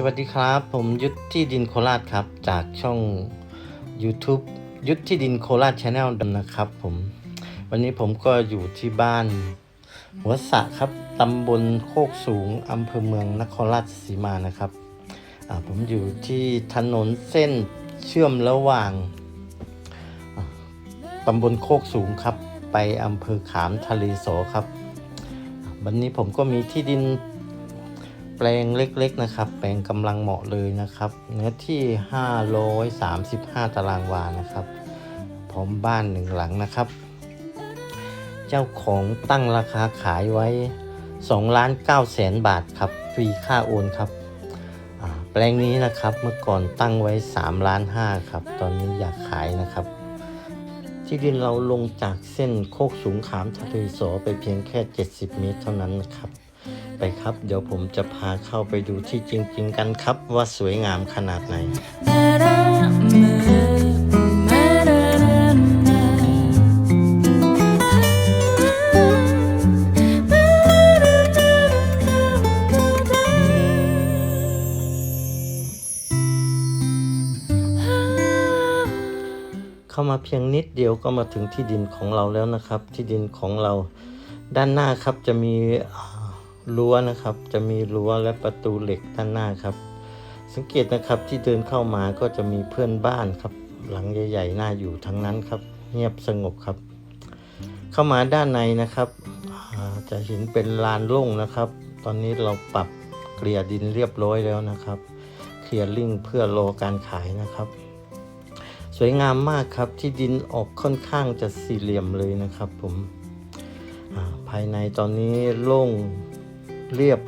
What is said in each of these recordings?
สวัสดีครับ ผมยุทธที่ดินโคราชครับ จากช่อง YouTube ยุทธที่ดินโคราชชาแนลนะครับผม วันนี้ผมก็อยู่ที่บ้าน หัวสะครับตำบลโคกสูงอำเภอเมืองนครราชสีมานะครับผมอยู่ที่ถนนเส้นเชื่อมระหว่างตำบลโคกสูงครับ ไปอำเภอขามทะเลโสครับ วันนี้ผมก็มีที่ดิน แปลงเล็กๆนะครับ แปลงกำลังเหมาะเลยนะครับ เนื้อที่ 535 ตารางวานะครับ พร้อมบ้านหนึ่งหลังนะครับ เจ้าของตั้งราคาขายไว้2ล้าน9แสนบาทครับ ฟรีค่าโอนครับ แปลงนี้นะครับเมื่อก่อนตั้งไว้3ล้าน5ครับ ตอนนี้อยากขายนะครับ ที่ดินเราลงจากเส้นโคกสูงขามทะเลโสไปเพียงแค่ 70 เมตรเท่านั้นนะครับ ไปครับ เดี๋ยวผมจะพาเข้าไปดูที่จริง ๆ กันครับ ว่าสวยงามขนาดไหนเข้ามาเพียงนิดเดียวก็มาถึงที่ดินของเราแล้วนะครับ ที่ดินของเราด้านหน้าครับจะมีา รั้วนะครับ จะมีรั้วและประตูเหล็กด้านหน้าครับ สังเกตนะครับที่เดินเข้ามาก็จะมีเพื่อนบ้านครับ หลังใหญ่ๆน่าอยู่ทั้งนั้นครับ เงียบสงบครับ เข้ามาด้านในนะครับจะเห็นเป็นลานโล่งนะครับ ตอนนี้เราปรับเกลี่ยดินเรียบร้อยแล้วนะครับเคลียร์ลิงเพื่อรอการขายนะครับ สวยงามมากครับที่ดินออกค่อนข้างจะสี่เหลี่ยมเลยนะครับ ผมภายในตอนนี้โล่ง เรียบ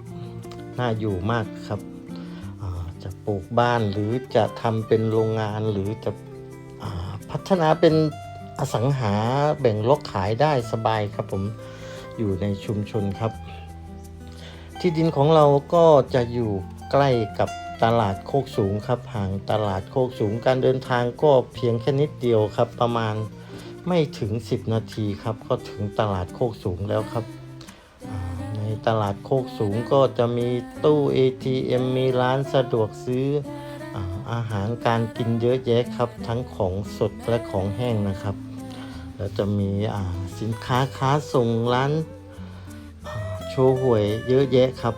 น่าอยู่มากครับจะปลูกบ้านหรือจะทำเป็นโรงงานหรือจะอพัฒนาเป็นอสังหาแบ่งลกขายได้สบายครับผมอยู่ในชุมชนครับ ที่ดินของเราก็จะอยู่ใกล้กับตลาดโคกสูงครับห่างตลาดโคกสูงการเดินทางก็เพียงแค่นิดเดียวครับ ประมาณไม่ถึง 10 นาทีครับ ก็ถึงตลาดโคกสูงแล้วครับ ตลาดโคกสูงก็จะมีตู้ ATM มีร้านสะดวกซื้ออาอาหารการกินเยอะแยะครับ ทั้งของสดและของแห้งนะครับ แล้วจะมีสินค้าค้าส่งร้านโชว์หวยเยอะแยะครับ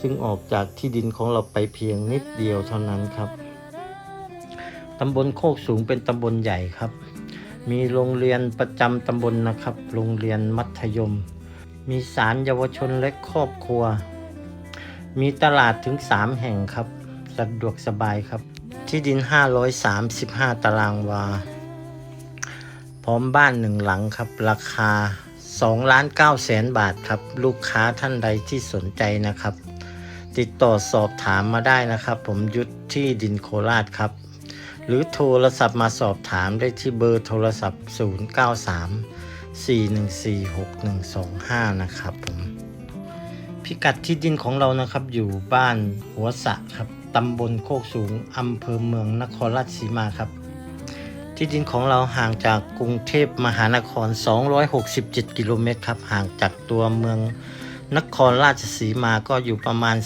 ซึ่งออกจากที่ดินของเราไปเพียงนิดเดียวเท่านั้นครับตำบลโคกสูงเป็นตำบลใหญ่ครับ มีโรงเรียนประจำตำบลนะครับ โรงเรียนมัธยม มีศาลเยาวชนและครอบครัว มีตลาดถึง 3 แห่งครับ สะดวกสบายครับ ที่ดิน 535 ตารางวา พร้อมบ้านหนึ่งหลังครับ ราคา2ล้าน9แสนบาทครับ ลูกค้าท่านใดที่สนใจนะครับ ติดต่อสอบถามมาได้นะครับ ผมยุทธที่ดินโคราชครับ หรือโทรศัพท์มาสอบถามได้ที่เบอร์โทรศัพท์ 093 414 6125 นะครับผมพิกัดที่ดินของเรานะครับอยู่บ้านหัวสะครับตำบลโคกสูงอำเภอเมืองนครราชสีมาครับ ที่ดินของเราห่างจากกรุงเทพมหานคร 267 กิโลเมตรครับห่างจากตัวเมืองนครราชสีมาก็อยู่ประมาณ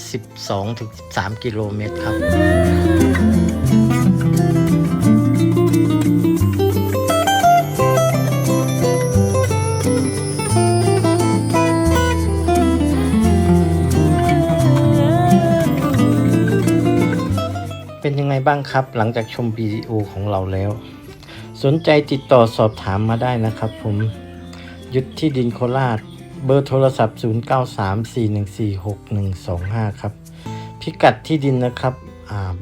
12-13 กิโลเมตรครับ เป็นยังไงบ้างครับ หลังจากชมวิดีโอของเราแล้ว สนใจติดต่อสอบถามมาได้นะครับผมยุทธที่ดินโคราช เบอร์โทรศัพท์ 0934146125 ครับ พิกัดที่ดินนะครับ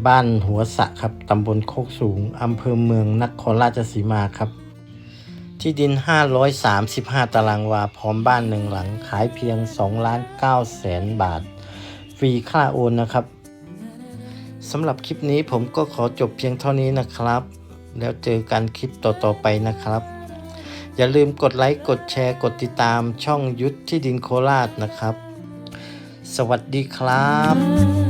บ้านหัวสะครับตำบลโคกสูงอำเภอเมืองนครราชสีมาครับ ที่ดิน 535 ตารางวา พร้อมบ้านหนึ่งหลัง ขายเพียง2ล้าน9แสนบาท ฟรีค่าโอนนะครับ สำหรับคลิปนี้ผมก็ขอจบเพียงเท่านี้นะครับ แล้วเจอกันคลิปต่อๆไปนะครับ อย่าลืมกดไลค์กดแชร์กดติดตามช่องยุทธที่ดินโคราชนะครับ สวัสดีครับ